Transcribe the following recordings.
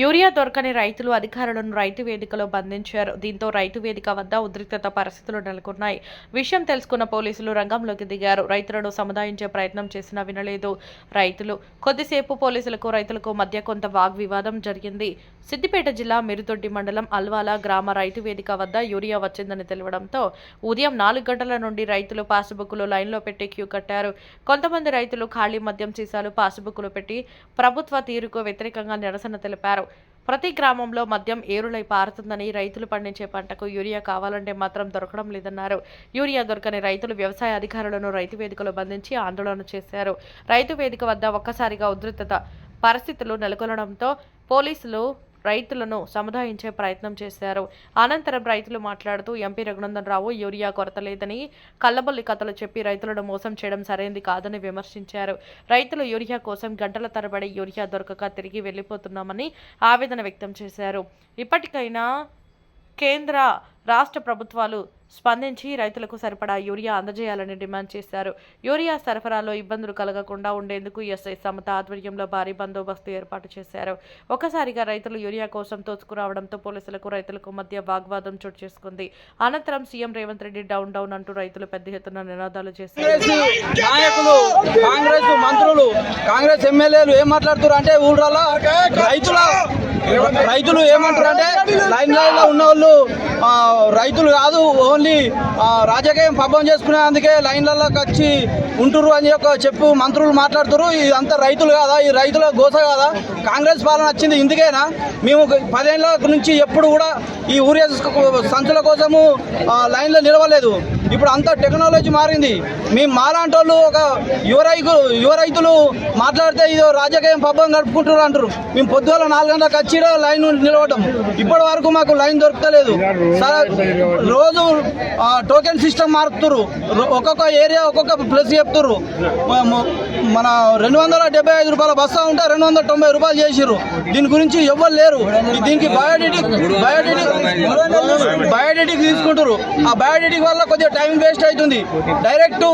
Urea దొరకని రైతులు అధికారులను రైతు వేదికలో బంధించారు. దీంతో రైతు వేదిక వద్ద ఉద్రిక్తత పరిస్థితులు నెలకొన్నాయి. విషయం తెలుసుకున్న పోలీసులు రంగంలోకి దిగారు. రైతులను సముదాయించే ప్రయత్నం చేసినా వినలేదు రైతులు. కొద్దిసేపు పోలీసులకు రైతులకు మధ్య కొంత వాగ్వివాదం జరిగింది. సిద్దిపేట జిల్లా మిరుదొడ్డి మండలం అల్వాల గ్రామ రైతు వేదిక వద్ద యూరియా వచ్చిందని తెలియడంతో ఉదయం నాలుగు గంటల నుండి రైతులు పాసుబుక్లు లైన్లో పెట్టి క్యూ కట్టారు. కొంతమంది రైతులు ఖాళీ మద్యం సీసాలు పాసుబుక్లు పెట్టి ప్రభుత్వ తీరుకు వ్యతిరేకంగా నిరసన తెలిపారు. ప్రతి గ్రామంలో మద్యం ఏరులై పారుతుందని రైతులు పండించే పంటకు యూరియా కావాలంటే మాత్రం దొరకడం లేదన్నారు. యూరియా దొరకని రైతులు వ్యవసాయ అధికారులను రైతు వేదికలో బంధించి ఆందోళన చేశారు. రైతు వేదిక వద్ద ఒక్కసారిగా ఉధృతత పరిస్థితులు నెలకొనడంతో పోలీసులు రైతులను సముదాయించే ప్రయత్నం చేశారు. అనంతరం రైతులు మాట్లాడుతూ ఎంపీ రఘునందన్ రావు యూరియా కొరత లేదని కళ్ళబల్లి కథలు చెప్పి రైతులను మోసం చేయడం సరైంది కాదని విమర్శించారు. రైతులు యూరియా కోసం గంటల తరబడి యూరియా దొరకక తిరిగి వెళ్ళిపోతున్నామని ఆవేదన వ్యక్తం చేశారు. ఇప్పటికైనా కేంద్ర రాష్ట్ర ప్రభుత్వాలు స్పందించి రైతులకు సరిపడా యూరియా అందజేయాలని డిమాండ్ చేశారు. యూరియా సరఫరాలో ఇబ్బందులు కలగకుండా ఉండేందుకు ఎస్ఐ సమత ఆధ్వర్యంలో భారీ బందోబస్తు ఏర్పాటు చేశారు. ఒకసారిగా రైతులు యూరియా కోసం తోచుకురావడంతో పోలీసులకు రైతులకు మధ్య వాగ్వాదం చోటు చేసుకుంది. అనంతరం CM Revanth Reddy down down అంటూ రైతులు పెద్ద ఎత్తున నినాదాలు చేశారు. కాంగ్రెస్ నాయకులు కాంగ్రెస్ మంత్రులు కాంగ్రెస్ ఎమ్మెల్యేలు ఏం మాట్లాడుతున్నారు అంటే ఊళ్ళలో రైతుల రైతులు ఏమంటారు అంటే లైన్ లైన్లో ఉన్న వాళ్ళు రైతులు కాదు ఓన్లీ ఆ, రాజకీయం పబ్బం చేసుకునే అందుకే లైన్లలోకి వచ్చి ఉంటురు అని ఒక చెప్పు మంత్రులు మాట్లాడుతారు ఇదంతా రైతులు కాదా? ఈ రైతుల గోస కాదా? కాంగ్రెస్ పాలన వచ్చింది ఇందుకేనా? మేము పదేళ్ళ నుంచి ఎప్పుడు కూడా ఈ ఊరియా సంచుల కోసము లైన్లో నిలవలేదు. ఇప్పుడు అంతా టెక్నాలజీ మారింది. మేము మాలాంటి వాళ్ళు ఒక యువ రైతు యువ రైతులు మాట్లాడితే ఇదో రాజకీయం పబ్బం గడుపుకుంటున్నారు అంటారు మేము పొద్దుగల నాలుగు గంటలకు వచ్చి లైన్ నిలవడం ఇప్పటి వరకు మాకు లైన్ దొరకలేదు. సార్ రోజు టోకెన్ సిస్టమ్ మారుతున్నారు ఒక్కొక్క ఏరియా ఒక్కొక్క ప్లేస్ చెప్తుర్రు. మన రెండు వందల డెబ్బై ఐదు రూపాయల బస్తా ఉంటే రెండు వందల తొంభై రూపాయలు చేసిర్రు. దీని గురించి ఎవ్వరు లేరు. దీనికి బయోడెటిక్ బయోడెటిక్ బయోడెటిక్ తీసుకుంటారు ఆ బయోడెటిక్ వల్ల కొద్దిగా టైం వేస్ట్ అవుతుంది డైరెక్ట్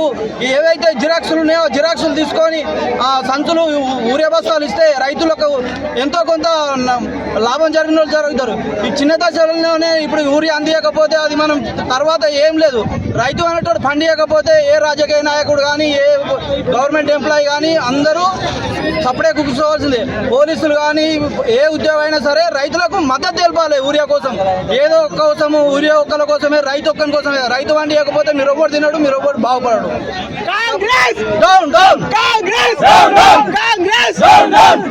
ఏవైతే జిరాక్స్లు ఉన్నాయో జిరాక్స్లు తీసుకొని ఆ సంచులు ఊరే బస్తాలు ఇస్తే రైతులకు ఎంతో కొంత లాభం జరిగిన వాళ్ళు జరుగుతారు. ఈ చిన్న దశలోనే ఇప్పుడు ఊరి అందియకపోతే అది మనం తర్వాత ఏం లేదు. రైతు అనేటోడు పండియకపోతే ఏ రాజకీయ నాయకుడు కానీ ఏ గవర్నమెంట్ ఎంప్లాయీ కానీ అందరూ సపడే కూర్చోవాల్సిందే పోలీసులు కానీ ఏ ఉద్యోగం అయినా సరే రైతులకు మద్దతు తెలపాలి ఊరియా కోసం. ఏదో ఒక్క కోసము ఊరియా ఒక్కల కోసమే రైతు ఒక్కని కోసమే. రైతు వండి ఇవ్వకపోతే మీరు ఒక్కటి తినడు మీరు ఒక్కటి బాగుపడడు. Congress! Down down Congress! Down, down. Congress! Down down